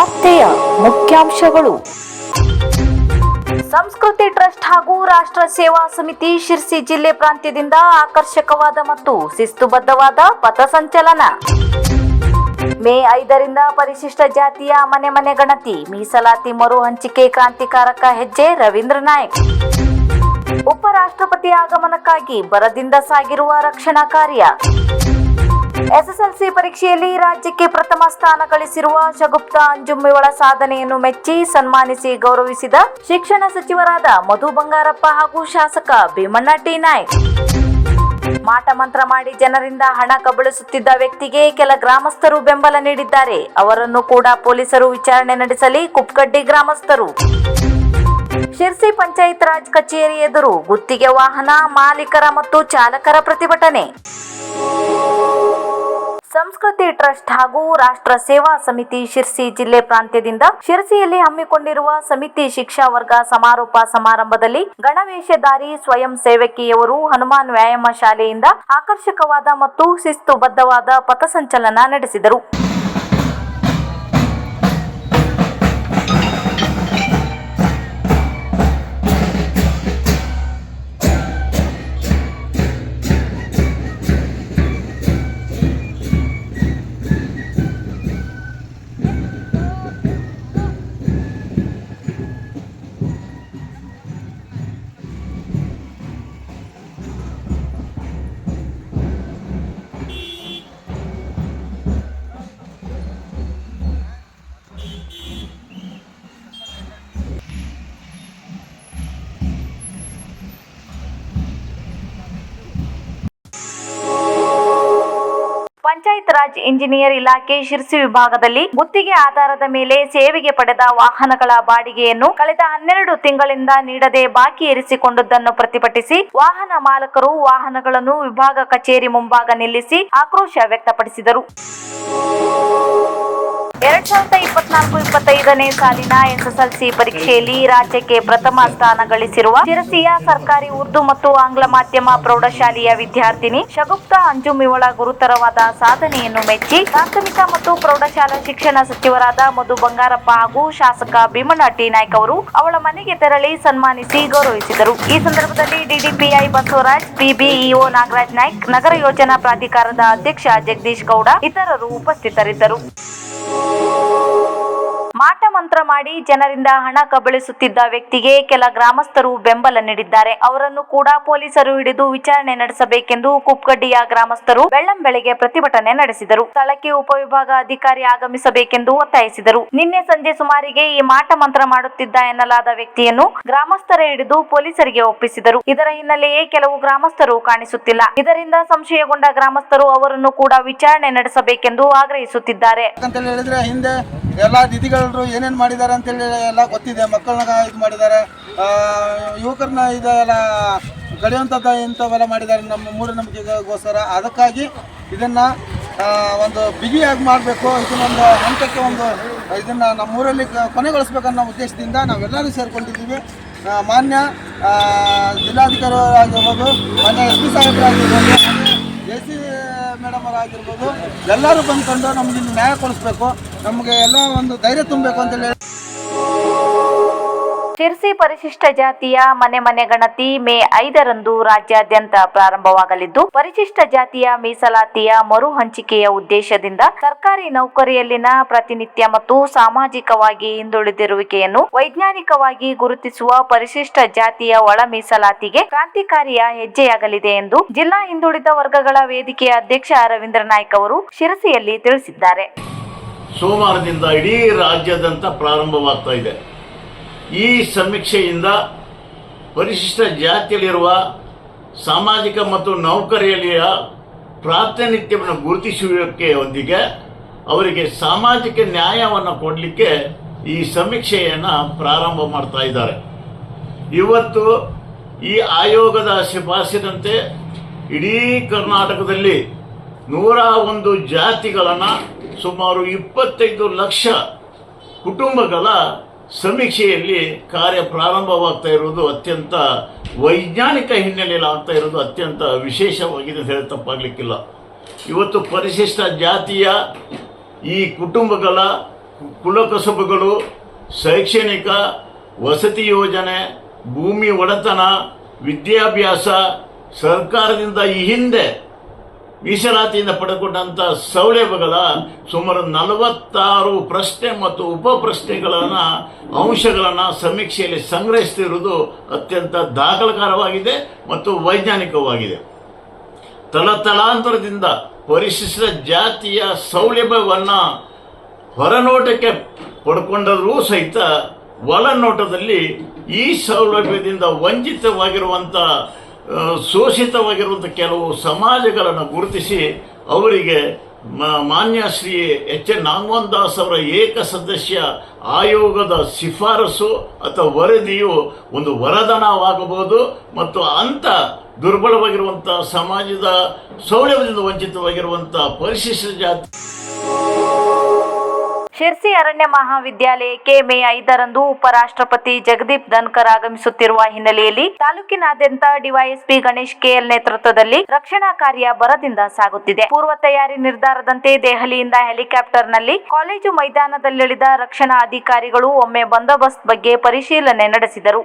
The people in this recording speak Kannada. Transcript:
ವಾರ್ತೆಯ ಮುಖ್ಯಾಂಶಗಳು. ಸಂಸ್ಕೃತಿ ಟ್ರಸ್ಟ್ ಹಾಗೂ ರಾಷ್ಟ್ರ ಸೇವಾ ಸಮಿತಿ ಶಿರ್ಸಿ ಜಿಲ್ಲೆ ಪ್ರಾಂತ್ಯದಿಂದ ಆಕರ್ಷಕವಾದ ಮತ್ತು ಶಿಸ್ತುಬದ್ಧವಾದ ಪಥಸಂಚಲನ ಮೇ ಐದರಿಂದ ಪರಿಶಿಷ್ಟ ಜಾತಿಯ ಮನೆ ಮನೆ ಗಣತಿ, ಮೀಸಲಾತಿ ಮರು ಹಂಚಿಕೆ ಕ್ರಾಂತಿಕಾರಕ ಹೆಜ್ಜೆ ರವೀಂದ್ರ ನಾಯಕ್. ಉಪರಾಷ್ಟ್ರಪತಿ ಆಗಮನಕ್ಕಾಗಿ ಬರದಿಂದ ಸಾಗಿರುವ ರಕ್ಷಣಾ ಕಾರ್ಯ. ಎಸ್ಎಸ್ಎಲ್ಸಿ ಪರೀಕ್ಷೆಯಲ್ಲಿ ರಾಜ್ಯಕ್ಕೆ ಪ್ರಥಮ ಸ್ಥಾನ ಗಳಿಸಿರುವ ಶಗುಪ್ತ ಅಂಜುಮ್ಮಿವಳ ಸಾಧನೆಯನ್ನು ಮೆಚ್ಚಿ ಸನ್ಮಾನಿಸಿ ಗೌರವಿಸಿದ ಶಿಕ್ಷಣ ಸಚಿವರಾದ ಮಧು ಬಂಗಾರಪ್ಪ ಹಾಗೂ ಶಾಸಕ ಭೀಮಣ್ಣ ಟಿ ನಾಯ್ಕ್. ಮಾಟ ಮಂತ್ರ ಮಾಡಿ ಜನರಿಂದ ಹಣ ಕಬಳಿಸುತ್ತಿದ್ದ ವ್ಯಕ್ತಿಗೆ ಕೆಲ ಗ್ರಾಮಸ್ಥರು ಬೆಂಬಲ ನೀಡಿದ್ದಾರೆ. ಅವರನ್ನು ಕೂಡ ಪೊಲೀಸರು ವಿಚಾರಣೆ ನಡೆಸಲಿ ಕುಪ್ಕಡ್ಡಿ ಗ್ರಾಮಸ್ಥರು. ಶಿರ್ಸಿ ಪಂಚಾಯತ್ ರಾಜ್ ಕಚೇರಿ ಎದುರು ಗುತ್ತಿಗೆ ವಾಹನ ಮಾಲೀಕರ ಮತ್ತು ಚಾಲಕರ ಪ್ರತಿಭಟನೆ. ಸಂಸ್ಕೃತಿ ಟ್ರಸ್ಟ್ ಹಾಗೂ ರಾಷ್ಟ್ರ ಸೇವಾ ಸಮಿತಿ ಶಿರ್ಸಿ ಜಿಲ್ಲೆ ಪ್ರಾಂತ್ಯದಿಂದ ಶಿರ್ಸಿಯಲ್ಲಿ ಹಮ್ಮಿಕೊಂಡಿರುವ ಸಮಿತಿ ಶಿಕ್ಷಾ ವರ್ಗ ಸಮಾರೋಪ ಸಮಾರಂಭದಲ್ಲಿ ಗಣವೇಷಧಾರಿ ಸ್ವಯಂ ಸೇವಕಿಯವರು ಹನುಮಾನ್ ವ್ಯಾಯಾಮ ಶಾಲೆಯಿಂದ ಆಕರ್ಷಕವಾದ ಮತ್ತು ಶಿಸ್ತುಬದ್ಧವಾದ ಪಥಸಂಚಲನ ನಡೆಸಿದರು. ಪಂಚಾಯತ್ ರಾಜ್ ಇಂಜಿನಿಯರ್ ಇಲಾಖೆ ಶಿರ್ಸಿ ವಿಭಾಗದಲ್ಲಿ ಗುತ್ತಿಗೆ ಆಧಾರದ ಮೇಲೆ ಸೇವೆಗೆ ಪಡೆದ ವಾಹನಗಳ ಬಾಡಿಗೆಯನ್ನು ಕಳೆದ ಹನ್ನೆರಡು ತಿಂಗಳಿಂದ ನೀಡದೆ ಬಾಕಿ ಇರಿಸಿಕೊಂಡುದನ್ನು ಪ್ರತಿಭಟಿಸಿ ವಾಹನ ಮಾಲಕರು ವಾಹನಗಳನ್ನು ವಿಭಾಗ ಕಚೇರಿ ಮುಂಭಾಗ ನಿಲ್ಲಿಸಿ ಆಕ್ರೋಶ ವ್ಯಕ್ತಪಡಿಸಿದರು. ಎರಡ್ ಸಾವಿರದ ಇಪ್ಪತ್ನಾಲ್ಕು, ಇಪ್ಪತ್ತೈದನೇ ಸಾಲಿನ ಎಸ್ಎಸ್ಎಲ್ಸಿ ಪರೀಕ್ಷೆಯಲ್ಲಿ ರಾಜ್ಯಕ್ಕೆ ಪ್ರಥಮ ಸ್ಥಾನ ಗಳಿಸಿರುವ ಶಿರಸಿಯ ಸರ್ಕಾರಿ ಉರ್ದು ಮತ್ತು ಆಂಗ್ಲ ಮಾಧ್ಯಮ ಪ್ರೌಢಶಾಲೆಯ ವಿದ್ಯಾರ್ಥಿನಿ ಶಗುಪ್ತ ಅಂಜುಮಿವಳ ಗುರುತರವಾದ ಸಾಧನೆಯನ್ನು ಮೆಚ್ಚಿ ಪ್ರಾಥಮಿಕ ಮತ್ತು ಪ್ರೌಢಶಾಲಾ ಶಿಕ್ಷಣ ಸಚಿವರಾದ ಮಧು ಬಂಗಾರಪ್ಪ ಹಾಗೂ ಶಾಸಕ ಭೀಮಣ್ಣ ಟಿ ನಾಯ್ಕ ಅವರು ಅವಳ ಮನೆಗೆ ತೆರಳಿ ಸನ್ಮಾನಿಸಿ ಗೌರವಿಸಿದರು. ಈ ಸಂದರ್ಭದಲ್ಲಿ ಡಿಡಿಪಿಐ ಬಸವರಾಜ್, ಬಿಬಿಇಒ ನಾಗರಾಜ್ ನಾಯ್ಕ್, ನಗರ ಯೋಜನಾ ಪ್ರಾಧಿಕಾರದ ಅಧ್ಯಕ್ಷ ಜಗದೀಶ್ ಗೌಡ ಇತರರು ಉಪಸ್ಥಿತರಿದ್ದರು. ಮಾಟ ಮಂತ್ರ ಮಾಡಿ ಜನರಿಂದ ಹಣ ಕಬಳಿಸುತ್ತಿದ್ದ ವ್ಯಕ್ತಿಗೆ ಕೆಲ ಗ್ರಾಮಸ್ಥರು ಬೆಂಬಲ ನೀಡಿದ್ದಾರೆ. ಅವರನ್ನು ಕೂಡ ಪೊಲೀಸರು ಹಿಡಿದು ವಿಚಾರಣೆ ನಡೆಸಬೇಕೆಂದು ಕುಪ್ಕಡ್ಡಿಯ ಗ್ರಾಮಸ್ಥರು ಬೆಳ್ಳಂಬೆಳಗ್ಗೆ ಪ್ರತಿಭಟನೆ ನಡೆಸಿದರು. ಸ್ಥಳಕ್ಕೆ ಉಪವಿಭಾಗ ಅಧಿಕಾರಿ ಆಗಮಿಸಬೇಕೆಂದು ಒತ್ತಾಯಿಸಿದರು. ನಿನ್ನೆ ಸಂಜೆ ಸುಮಾರಿಗೆ ಈ ಮಾಟ ಮಂತ್ರ ಮಾಡುತ್ತಿದ್ದ ಎನ್ನಲಾದ ವ್ಯಕ್ತಿಯನ್ನು ಗ್ರಾಮಸ್ಥರೇ ಹಿಡಿದು ಪೊಲೀಸರಿಗೆ ಒಪ್ಪಿಸಿದರು. ಇದರ ಹಿನ್ನೆಲೆಯೇ ಕೆಲವು ಗ್ರಾಮಸ್ಥರು ಕಾಣಿಸುತ್ತಿಲ್ಲ. ಇದರಿಂದ ಸಂಶಯಗೊಂಡ ಗ್ರಾಮಸ್ಥರು ಅವರನ್ನು ಕೂಡ ವಿಚಾರಣೆ ನಡೆಸಬೇಕೆಂದು ಆಗ್ರಹಿಸುತ್ತಿದ್ದಾರೆ. ಹಿಂದೆ ಏನೇನು ಮಾಡಿದ್ದಾರೆ ಅಂತೇಳಿ ಎಲ್ಲ ಗೊತ್ತಿದೆ. ಮಕ್ಕಳನ್ನ ಇದು ಮಾಡಿದ್ದಾರೆ ಯುವಕರನ್ನ ಇದೆಲ್ಲ ಗಡಿಯುವಂಥದ್ದ ಇಂಥವೆಲ್ಲ ಮಾಡಿದ್ದಾರೆ ನಮ್ಮ ಮೂಢನಂಬಿಕೆಗೋಸ್ಕರ ಅದಕ್ಕಾಗಿ ಇದನ್ನು ಒಂದು ಬಿಗಿಯಾಗಿ ಮಾಡಬೇಕು. ಇದನ್ನೊಂದು ಹಂತಕ್ಕೆ ಒಂದು ಇದನ್ನು ನಮ್ಮೂರಲ್ಲಿ ಕೊನೆಗೊಳಿಸ್ಬೇಕನ್ನೋ ಉದ್ದೇಶದಿಂದ ನಾವೆಲ್ಲರೂ ಸೇರಿಕೊಂಡಿದ್ದೀವಿ. ಮಾನ್ಯ ಜಿಲ್ಲಾಧಿಕಾರಿ ಆಗಿರ್ಬೋದು ಮಾನ್ಯ ಎಸ್ ಪಿ ಸಾಹೇಬರಾಗಿರ್ಬೋದು ಎ ಸಿ ಮೇಡಮ್ ಆಗಿರ್ಬೋದು ಎಲ್ಲರೂ ಬಂದ್ಕೊಂಡು ನಮ್ಗೆ ನ್ಯಾಯ ಕೊಡಿಸ್ಬೇಕು. ನಮಗೆ ಎಲ್ಲ ಒಂದು ಧೈರ್ಯ ತುಂಬಬೇಕು ಅಂತ ಹೇಳಿ. ಶಿರ್ಸಿ ಪರಿಶಿಷ್ಟ ಜಾತಿಯ ಮನೆ ಮನೆ ಗಣತಿ ಮೇ ಐದರಂದು ರಾಜ್ಯಾದ್ಯಂತ ಪ್ರಾರಂಭವಾಗಲಿದ್ದು, ಪರಿಶಿಷ್ಟ ಜಾತಿಯ ಮೀಸಲಾತಿಯ ಮರು ಹಂಚಿಕೆಯ ಉದ್ದೇಶದಿಂದ ಸರ್ಕಾರಿ ನೌಕರಿಯಲ್ಲಿನ ಪ್ರತಿನಿತ್ಯ ಮತ್ತು ಸಾಮಾಜಿಕವಾಗಿ ಹಿಂದುಳಿದಿರುವಿಕೆಯನ್ನು ವೈಜ್ಞಾನಿಕವಾಗಿ ಗುರುತಿಸುವ ಪರಿಶಿಷ್ಟ ಜಾತಿಯ ಒಳ ಮೀಸಲಾತಿಗೆ ಕ್ರಾಂತಿಕಾರಿಯ ಹೆಜ್ಜೆಯಾಗಲಿದೆ ಎಂದು ಜಿಲ್ಲಾ ಹಿಂದುಳಿದ ವರ್ಗಗಳ ವೇದಿಕೆಯ ಅಧ್ಯಕ್ಷ ರವೀಂದ್ರ ನಾಯ್ಕ ಅವರು ಶಿರಸಿಯಲ್ಲಿ ತಿಳಿಸಿದ್ದಾರೆ. ಸೋಮವಾರದಿಂದ ಇಡೀ ರಾಜ್ಯದಂತ ಪ್ರಾರಂಭವಾಗ್ತಾ ಇದೆ. ಈ ಸಮೀಕ್ಷೆಯಿಂದ ಪರಿಶಿಷ್ಟ ಜಾತಿಯಲ್ಲಿರುವ ಸಾಮಾಜಿಕ ಮತ್ತು ನೌಕರಿಯಲ್ಲಿಯ ಪ್ರಾತಿನಿಧ್ಯವನ್ನು ಗುರುತಿಸುವಿಕೆಯೊಂದಿಗೆ ಅವರಿಗೆ ಸಾಮಾಜಿಕ ನ್ಯಾಯವನ್ನು ಕೊಡಲಿಕ್ಕೆ ಈ ಸಮೀಕ್ಷೆಯನ್ನು ಪ್ರಾರಂಭ ಮಾಡ್ತಾ ಇದ್ದಾರೆ. ಇವತ್ತು ಈ ಆಯೋಗದ ಶಿಫಾರಸಿನಂತೆ ಇಡೀ ಕರ್ನಾಟಕದಲ್ಲಿ ನೂರ ಒಂದು ಜಾತಿಗಳನ್ನು ಸುಮಾರು ಇಪ್ಪತ್ತೈದು ಲಕ್ಷ ಕುಟುಂಬಗಳ ಸಮೀಕ್ಷೆಯಲ್ಲಿ ಕಾರ್ಯ ಪ್ರಾರಂಭವಾಗ್ತಾ ಇರುವುದು ಅತ್ಯಂತ ವೈಜ್ಞಾನಿಕ ಹಿನ್ನೆಲೆಯಲ್ಲಿ ಆಗ್ತಾ ಇರೋದು ಅತ್ಯಂತ ವಿಶೇಷವಾಗಿದೆ ಅಂತ ಹೇಳಿ ತಪ್ಪಾಗಲಿಕ್ಕಿಲ್ಲ. ಇವತ್ತು ಪರಿಶಿಷ್ಟ ಜಾತಿಯ ಈ ಕುಟುಂಬಗಳ ಕುಲಕಸಬುಗಳು, ಶೈಕ್ಷಣಿಕ ವಸತಿ ಯೋಜನೆ, ಭೂಮಿ ಒಡೆತನ, ವಿದ್ಯಾಭ್ಯಾಸ ಸರ್ಕಾರದಿಂದ ಈ ಹಿಂದೆ ಮೀಸಲಾತಿಯಿಂದ ಪಡೆದುಕೊಂಡಂಥ ಸೌಲಭ್ಯಗಳ ಸುಮಾರು ನಲವತ್ತಾರು ಪ್ರಶ್ನೆ ಮತ್ತು ಉಪ ಪ್ರಶ್ನೆಗಳನ್ನು ಅಂಶಗಳನ್ನು ಸಮೀಕ್ಷೆಯಲ್ಲಿ ಸಂಗ್ರಹಿಸ್ತಿರುವುದು ಅತ್ಯಂತ ದಾಖಲಕಾರವಾಗಿದೆ ಮತ್ತು ವೈಜ್ಞಾನಿಕವಾಗಿದೆ. ತಲತಲಾಂತರದಿಂದ ಪರಿಶಿಷ್ಟ ಜಾತಿಯ ಸೌಲಭ್ಯವನ್ನು ಹೊರನೋಟಕ್ಕೆ ಪಡ್ಕೊಂಡರೂ ಸಹಿತ ಒಳನೋಟದಲ್ಲಿ ಈ ಸೌಲಭ್ಯದಿಂದ ವಂಚಿತವಾಗಿರುವಂಥ ಶೋಷಿತವಾಗಿರುವಂಥ ಕೆಲವು ಸಮಾಜಗಳನ್ನು ಗುರುತಿಸಿ ಅವರಿಗೆ ಮಾನ್ಯ ಶ್ರೀ ಎಚ್ ಎನ್ ನಾಗಮೋಹನ್ ದಾಸ್ ಅವರ ಏಕ ಸದಸ್ಯ ಆಯೋಗದ ಶಿಫಾರಸು ಅಥವಾ ವರದಿಯು ಒಂದು ವರದಾನವಾಗಬಹುದು ಮತ್ತು ಅಂಥ ದುರ್ಬಲವಾಗಿರುವಂಥ ಸಮಾಜದ ಸೌಲಭ್ಯದಿಂದ ವಂಚಿತವಾಗಿರುವಂಥ ಪರಿಶಿಷ್ಟ ಜಾತಿ ಶಿರ್ಸಿ ಅರಣ್ಯ ಮಹಾವಿದ್ಯಾಲಯಕ್ಕೆ ಮೇ ಐದರಂದು ಉಪರಾಷ್ಟ್ರಪತಿ ಜಗದೀಪ್ ಧನ್ಕರ್ ಆಗಮಿಸುತ್ತಿರುವ ಹಿನ್ನೆಲೆಯಲ್ಲಿ ತಾಲೂಕಿನಾದ್ಯಂತ ಡಿವೈಎಸ್ಪಿ ಗಣೇಶ್ ಕೆಎಲ್ ನೇತೃತ್ವದಲ್ಲಿ ರಕ್ಷಣಾ ಕಾರ್ಯ ಬರದಿಂದ ಸಾಗುತ್ತಿದೆ. ಪೂರ್ವ ತಯಾರಿ ನಿರ್ಧಾರದಂತೆ ದೆಹಲಿಯಿಂದ ಹೆಲಿಕಾಪ್ಟರ್ನಲ್ಲಿ ಕಾಲೇಜು ಮೈದಾನದಲ್ಲಿಳಿದ ರಕ್ಷಣಾ ಅಧಿಕಾರಿಗಳು ಒಮ್ಮೆ ಬಂದೋಬಸ್ತ್ ಬಗ್ಗೆ ಪರಿಶೀಲನೆ ನಡೆಸಿದರು.